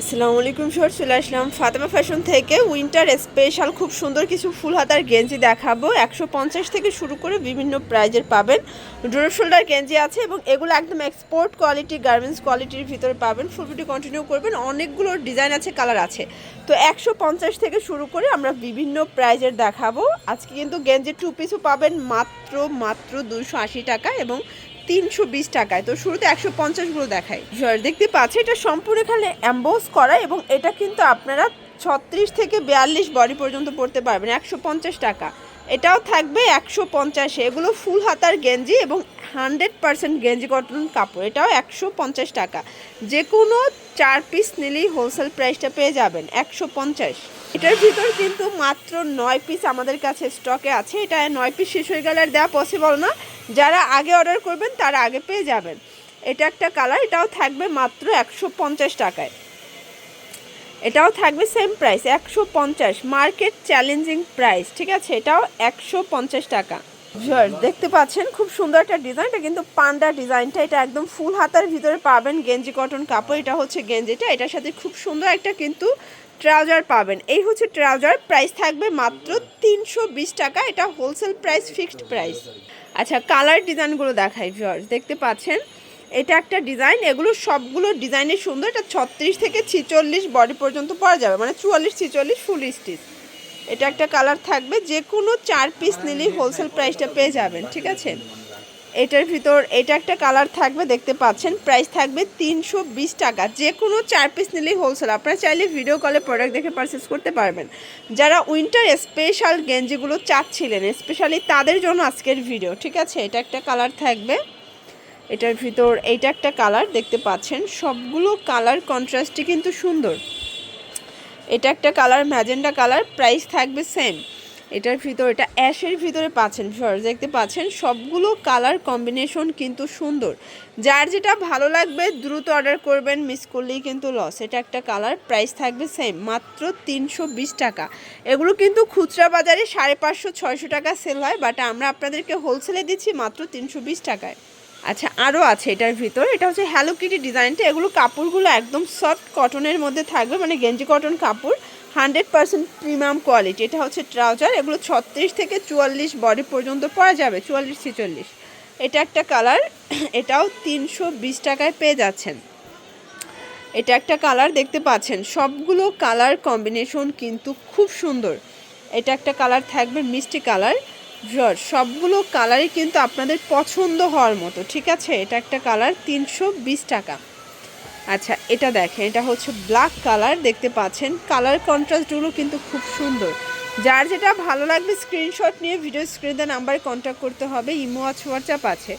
আসসালামু আলাইকুম শহর চলে আসলাম ফাতেমা ফ্যাশন থেকে। উইন্টার স্পেশাল খুব সুন্দর কিছু ফুল হাতার গেঞ্জি দেখাবো। একশো পঞ্চাশ থেকে শুরু করে বিভিন্ন প্রাইজের পাবেন। ডোর শোল্ডার গেঞ্জি আছে এবং এগুলো একদম এক্সপোর্ট কোয়ালিটি গার্মেন্টস কোয়ালিটির ভিতরে পাবেন। ফুল ভিডিও কন্টিনিউ করবেন। অনেকগুলো ডিজাইন আছে কালার আছে। তো একশো পঞ্চাশ থেকে শুরু করে আমরা বিভিন্ন প্রাইজের দেখাবো। আজকে কিন্তু গেঞ্জির টু পিসও পাবেন মাত্র মাত্র দুশো আশি টাকা এবং তিনশো বিশ টাকায়। তো শুরুতে একশো পঞ্চাশগুলো দেখায় দেখতে পাচ্ছি, এটা সম্পূর্ণ এখানে অ্যাম্বোস করা এবং এটা কিন্তু আপনারা ছত্রিশ থেকে বিয়াল্লিশ বডি পর্যন্ত পড়তে পারবেন, একশো পঞ্চাশ টাকা। এটাও থাকবে একশো পঞ্চাশে। এগুলো ফুল হাতার গেঞ্জি এবং হান্ড্রেড পার্সেন্ট গেঞ্জি কটন কাপড়। এটাও একশো পঞ্চাশ টাকা। যে কোনো চার পিস নিলেই হোলসেল প্রাইসটা পেয়ে যাবেন, একশো পঞ্চাশ। এটার ভিতর কিন্তু মাত্র নয় পিস আমাদের কাছে স্টকে আছে। এটা নয় পিস শেষ হয়ে গেলে আর দেওয়া পসিবল না। যারা আগে অর্ডার করবেন, তারা আগে পেয়ে যাবেন। এটা একটা কালার এটাও থাকবে মাত্র একশো পঞ্চাশ টাকায়। এটাও থাকবে সেম প্রাইস একশো পঞ্চাশ। মার্কেট চ্যালেঞ্জিং প্রাইস ঠিক আছে? এটাও একশো পঞ্চাশ টাকা। দেখতে পাচ্ছেন খুব সুন্দর একটা ডিজাইনটা কিন্তু পান্ডা ডিজাইনটা এটা একদম ফুল হাতার ভিতরে পাবেন গেঞ্জি কটন কাপড়, এটা হচ্ছে গেঞ্জিটা। এটার সাথে খুব সুন্দর একটা কিন্তু ট্রাউজার পাবেন। এই হচ্ছে ট্রাউজার প্রাইস থাকবে মাত্র তিনশো বিশ টাকা। এটা হোলসেল প্রাইস ফিক্সড প্রাইস আচ্ছা কালার ডিজাইনগুলো দেখাই ভিউয়ার্স দেখতে পাচ্ছেন? এটা একটা ডিজাইন এগুলো সবগুলো ডিজাইনের সুন্দর, এটা ছত্রিশ থেকে ছিচল্লিশ বডি পর্যন্ত পাওয়া যাবে মানে চুয়াল্লিশ, ছিচল্লিশ ফুল স্টিচ এটা একটা কালার থাকবে যে কোনো চার পিস নিলেই হোলসেল প্রাইসটা পেয়ে যাবেন, ঠিক আছে? এটার ভিতর, এটা একটা কালার থাকবে, দেখতে পাচ্ছেন প্রাইস থাকবে তিনশো বিশ টাকা। যে কোনো চার পিস নিলেই হোলসেল আপনারা চাইলে ভিডিও কলে প্রোডাক্ট দেখে পারচেস করতে পারবেন। যারা উইন্টার স্পেশাল গেঞ্জিগুলো চাচ্ছিলেন স্পেশালি তাদের জন্য আজকের ভিডিও ঠিক আছে? এটা একটা কালার থাকবে। এটার ভিতর এইটা একটা কালার দেখতে পাচ্ছেন। সবগুলো কালার কন্ট্রাস্টই কিন্তু সুন্দর। এটা একটা কালার, ম্যাজেন্ডা কালার, প্রাইস থাকবে সেম। এটার ভিতর, এটা অ্যাশের ভিতরে পাচ্ছেন ফার্স্ট দেখতে পাচ্ছেন? সবগুলো কালার কম্বিনেশন কিন্তু সুন্দর। যার যেটা ভালো লাগবে, দ্রুত অর্ডার করবেন, মিস করলেই কিন্তু লস এটা একটা কালার, প্রাইস থাকবে সেম। মাত্র তিনশো বিশ টাকা। এগুলো কিন্তু খুচরা বাজারে সাড়ে পাঁচশো, ছয়শো টাকা সেল হয় বাট আমরা আপনাদেরকে হোলসেলে দিচ্ছি মাত্র তিনশো বিশ টাকায়। আচ্ছা আরও আছে এটার ভিতর। এটা হচ্ছে হ্যালো কিটি ডিজাইনটা। এগুলো কাপড়গুলো একদম সফট কটনের মধ্যে থাকবে মানে গেঞ্জি কটন কাপড় হান্ড্রেড পার্সেন্ট প্রিমিয়াম কোয়ালিটি এটা হচ্ছে ট্রাউজার এগুলো ছত্রিশ থেকে চুয়াল্লিশ বডি পর্যন্ত পরা যাবে, চুয়াল্লিশ, ছেচল্লিশ। এটা একটা কালার এটাও তিনশো বিশ টাকায় পেয়ে যাচ্ছেন। এটা একটা কালার দেখতে পাচ্ছেন, সবগুলো কালার কম্বিনেশন কিন্তু খুব সুন্দর। এটা একটা কালার থাকবে মিষ্টি কালার ভিউয়ার সবগুলো কালারই কিন্তু আপনাদের পছন্দ হওয়ার মতো, ঠিক আছে? এটা একটা কালার তিনশো বিশ টাকা। আচ্ছা এটা দেখেন, এটা হচ্ছে ব্ল্যাক কালার দেখতে পাচ্ছেন? কালার কন্ট্রাস্টগুলো কিন্তু খুব সুন্দর। যার যেটা ভালো লাগবে স্ক্রিনশট নিয়ে ভিডিও স্ক্রিনে নাম্বারে কন্ট্যাক্ট করতে হবে, ইমো আছে হোয়াটসঅ্যাপ আছে।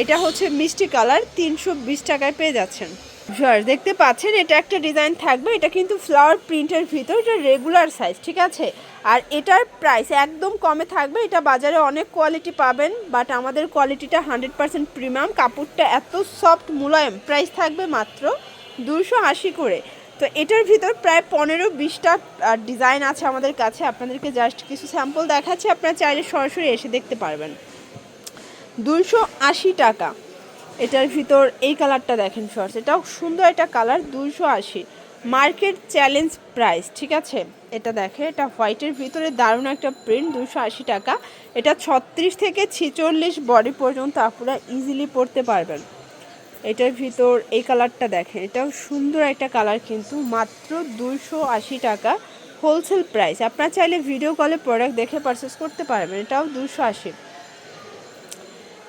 এটা হচ্ছে মিষ্টি কালার তিনশো বিশ টাকায় পেয়ে যাচ্ছেন। ভিউয়ার দেখতে পাচ্ছেন, এটা একটা ডিজাইন থাকবে। এটা কিন্তু ফ্লাওয়ার প্রিন্টের ভিতর, এটা রেগুলার সাইজ ঠিক আছে? আর এটার প্রাইস একদম কমে থাকবে। এটা বাজারে অনেক কোয়ালিটি পাবেন বাট আমাদের কোয়ালিটিটা হান্ড্রেড পার্সেন্ট প্রিমিয়াম কাপড়টা এত সফট মুলায়ম প্রাইস থাকবে মাত্র দুশো আশি করে। তো এটার ভিতর প্রায় পনেরো বিশটা ডিজাইন আছে আমাদের কাছে। আপনাদেরকে জাস্ট কিছু স্যাম্পল দেখাচ্ছি। আপনারা চাইলে সরাসরি এসে দেখতে পারবেন। দুশো আশি টাকা। এটার ভিতর এই কালারটা দেখেন শর্টস এটাও সুন্দর একটা কালার দুশো আশি। মার্কেট চ্যালেঞ্জ প্রাইস ঠিক আছে? এটা দেখে এটা হোয়াইটের ভিতরে দারুণ একটা প্রিন্ট দুশো আশি টাকা। এটা ছত্রিশ থেকে ছিচল্লিশ বডি পর্যন্ত আপনারা ইজিলি পরতে পারবেন। এটার ভিতর এই কালারটা দেখেন, এটাও সুন্দর একটা কালার কিন্তু, মাত্র দুশো আশি টাকা হোলসেল প্রাইস আপনারা চাইলে ভিডিও কলে প্রোডাক্ট দেখে পারচেস করতে পারবেন, এটাও দুশো আশি।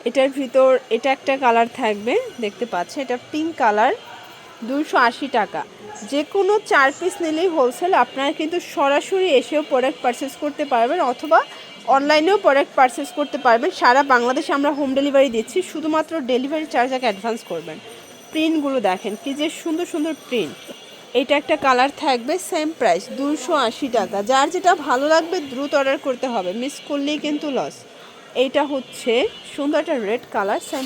এটার ভিতর, এটা একটা কালার থাকবে, দেখতে পাচ্ছে, এটা পিঙ্ক কালার দুশো আশি টাকা। যে কোনো চার পিস নিলেই হোলসেল আপনারা কিন্তু সরাসরি এসেও প্রোডাক্ট পারচেস করতে পারবেন অথবা অনলাইনেও প্রোডাক্ট পারচেস করতে পারবেন। সারা বাংলাদেশে আমরা হোম ডেলিভারি দিচ্ছি, শুধুমাত্র ডেলিভারি চার্জ আগে অ্যাডভান্স করবেন। প্রিন্টগুলো দেখেন, কি যে সুন্দর সুন্দর প্রিন্ট এটা একটা কালার থাকবে সেম প্রাইস দুশো আশি টাকা। যার যেটা ভালো লাগবে, দ্রুত অর্ডার করতে হবে মিস করলেই কিন্তু লস এইটা হচ্ছে সুন্দর একটা রেড কালার সেম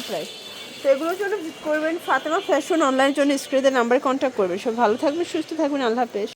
তো এগুলোর জন্য করবেন। ফাতেমা ফ্যাশন অনলাইনের জন্য স্ক্রিনের নাম্বারে কন্ট্যাক্ট করবেন সব ভালো থাকবেন, সুস্থ থাকবেন, আল্লাহ হাফেজ।